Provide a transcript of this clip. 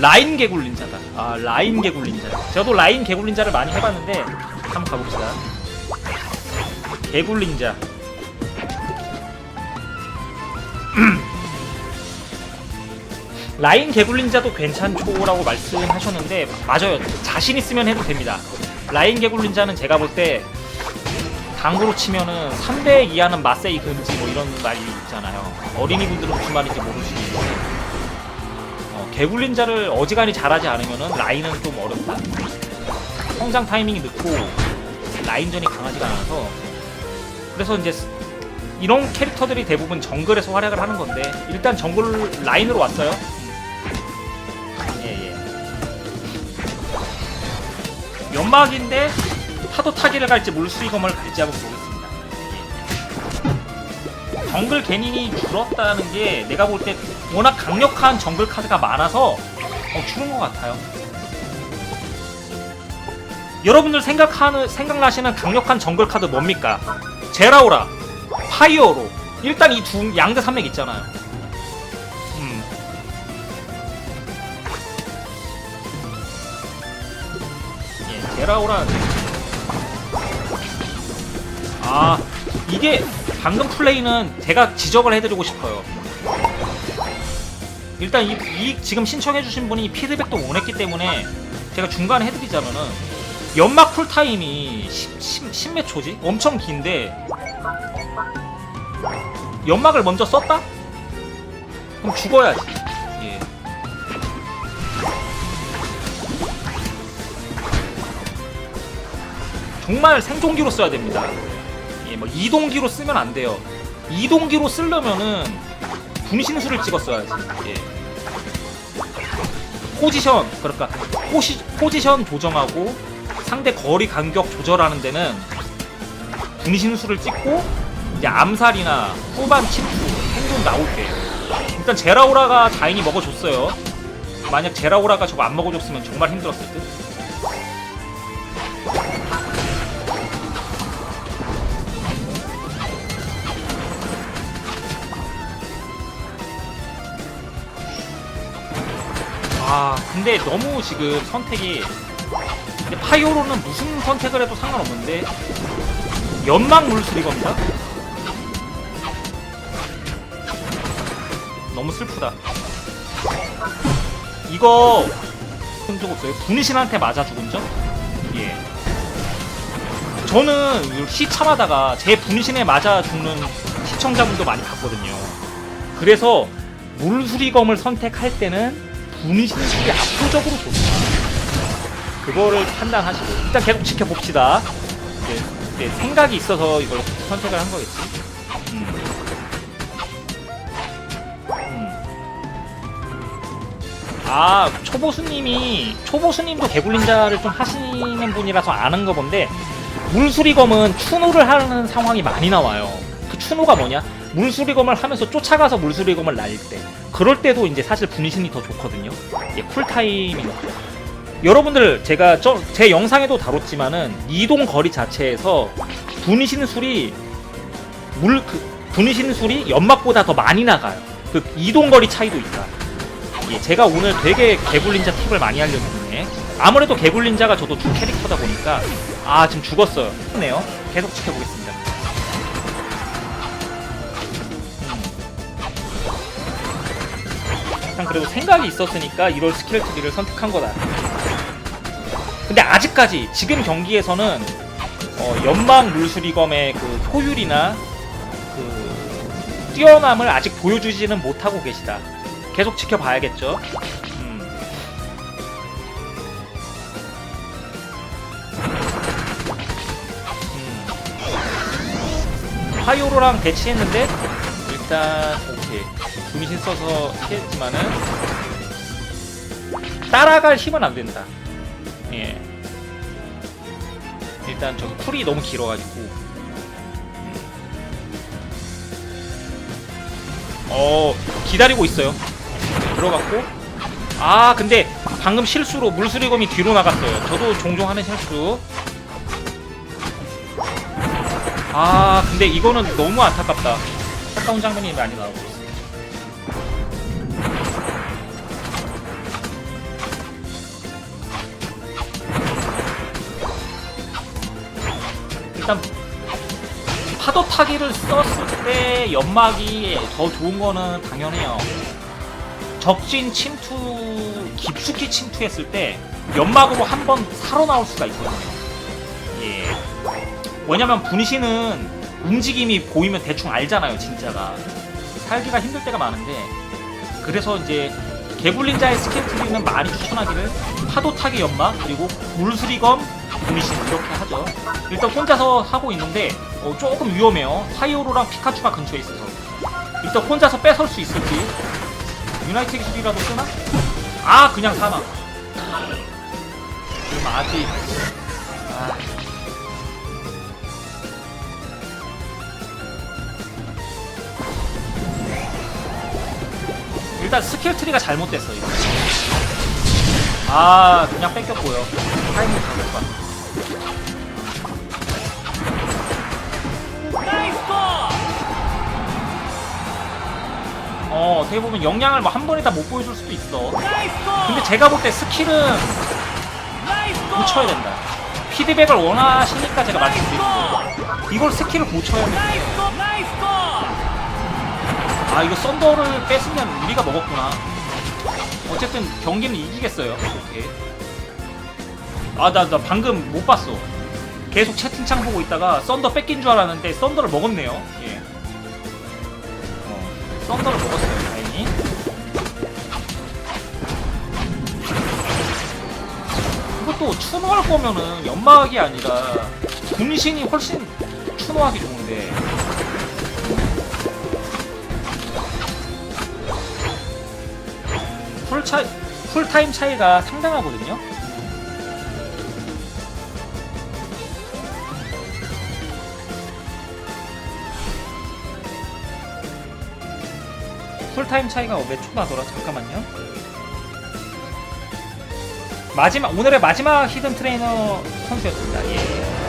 라인 개굴린자다. 아 라인 개굴린자. 저도 라인 개굴린자를 많이 해봤는데 한번 가봅시다. 개굴린자. 라인 개굴린자도 괜찮죠라고 말씀하셨는데 맞아요. 자신 있으면 해도 됩니다. 라인 개굴린자는 제가 볼 때 당구로 치면은 3대 이하는 마세이 금지 뭐 이런 말이 있잖아요. 어린이분들은 무슨 말인지 모르시는데 어, 개굴린자를 어지간히 잘하지 않으면은 라인은 좀 어렵다. 성장 타이밍이 늦고 라인전이 강하지가 않아서 그래서 이제 스- 이런 캐릭터들이 대부분 정글에서 활약을 하는 건데 일단 정글 라인으로 왔어요. 예, 예. 연막인데 파도 타기를 갈지 물수리검을 갈지 한번 보겠습니다. 예. 정글 개닌이 줄었다는 게 내가 볼때 워낙 강력한 정글 카드가 많아서 어, 줄은 것 같아요. 여러분들 생각하는 생각나시는 강력한 정글 카드 뭡니까? 제라오라, 파이어로. 일단 이 두 양대 산맥 있잖아요. 음. 예, 제라오라. 아, 이게 방금 플레이는 제가 지적을 해드리고 싶어요. 일단 이, 이 지금 신청해주신 분이 피드백도 원했기 때문에 제가 중간에 해드리자면은 연막 쿨타임이 10, 10, 몇 초지? 엄청 긴데 연막을 먼저 썼다? 그럼 죽어야지. 예. 정말 생존기로 써야 됩니다. 예, 뭐 이동기로 쓰면 안 돼요. 이동기로 쓰려면은 분신술을 찍었어야지. 예. 포지션, 그러니까 포시, 포지션 조정하고 상대 거리 간격 조절하는 데는 분신술을 찍고 이제 암살이나 후반 침투, 생존 나올 때 일단 제라오라가 자인이 먹어줬어요. 만약 제라오라가 저거 안 먹어줬으면 정말 힘들었을 듯. 근데 너무 지금 선택이 근데 파이오로는 무슨 선택을 해도 상관없는데 연막 물수리겁니다 너무 슬프다. 이거 본적 없어요? 분신한테 맞아 죽은 적? 예. 저는 시참하다가 제 분신에 맞아 죽는 시청자분도 많이 봤거든요. 그래서 물수리검을 선택할 때는 분신술이 압도적으로 좋다. 그거를 판단하시고 일단 계속 지켜봅시다. 이제, 이제 생각이 있어서 이걸 선택을 한 거겠지. 음. 음. 아 초보수님이 초보수님도 개굴린자를 좀 하시는 분이라서 아는 거 본데 물수리검은 추노를 하는 상황이 많이 나와요. 그 추노가 뭐냐? 물수리검을 하면서 쫓아가서 물수리검을 날릴 때 그럴 때도 이제 사실 분신이 더 좋거든요. 예, 쿨타이밍. 여러분들 제가 저, 제 영상에도 다뤘지만은 이동 거리 자체에서 분신술이 물 그, 분신술이 연막보다 더 많이 나가요. 그 이동 거리 차이도 있다. 예, 제가 오늘 되게 개굴린자 팁을 많이 알려드리네. 아무래도 개굴린자가 저도 주 캐릭터다 보니까 아 지금 죽었어요. 네요. 계속 지켜보겠습니다. 일단 그래도 생각이 있었으니까 이럴 스킬 트리를 선택한 거다. 근데 아직까지 지금 경기에서는 어, 연막 물수리검의 그 효율이나 그 뛰어남을 아직 보여주지는 못하고 계시다. 계속 지켜봐야겠죠. 음. 음. 파이오로랑 배치했는데 일단 오케이 분신 써서 했지만은 따라갈 힘은 안 된다. 예. 일단 저 쿨이 너무 길어가지고. 음. 어 기다리고 있어요. 들어갔고. 아 근데 방금 실수로 물수리검이 뒤로 나갔어요. 저도 종종 하는 실수. 아 근데 이거는 너무 안타깝다. 안타까운 장면이 많이 나오고 일단 파도 타기를 썼을 때 연막이 더 좋은 거는 당연해요. 적진 침투 깊숙이 침투했을 때 연막으로 한 번 살아나올 수가 있거든요. 예. 왜냐면 분신은 움직임이 보이면 대충 알잖아요, 진짜가. 살기가 힘들 때가 많은데 그래서 이제 개굴린자의 스킬 트리는 많이 추천하기를 파도 타기 연막 그리고 물수리검 분신 이렇게 하죠. 일단 혼자서 하고 있는데 어, 조금 위험해요. 타이오로랑 피카츄가 근처에 있어서 일단 혼자서 뺏을 수 있을지 유나이트 기술이라도 쓰나? 아 그냥 사망. 지금 아직 아. 일단 스킬 트리가 잘못됐어 이거. 아 그냥 뺏겼고요. 타이밍 봤. 어 어떻게 보면 영향을 뭐 한 번에 다 못 보여줄 수도 있어. 근데 제가 볼 때 스킬은 고쳐야 된다. 피드백을 원하시니까 제가 거예요. 이걸 스킬을 고쳐야 돼. 아 이거 썬더를 뺐으면 우리가 먹었구나. 어쨌든 경기는 이기겠어요. 오케이. 아 나 나 방금 못 봤어. 계속 채팅창 보고 있다가 썬더 뺏긴 줄 알았는데 썬더를 먹었네요. 예. 어, 썬더를 먹었어요. 다행히. 이것도 추노할 거면은 연막이 아니라 분신이 훨씬 추노하기 좋은데. 풀 차, 풀타임 차이가 상당하거든요. 풀타임 차이가 몇 초 나더라? 잠깐만요. 마지막 오늘의 마지막 히든 트레이너 선수였습니다. 예.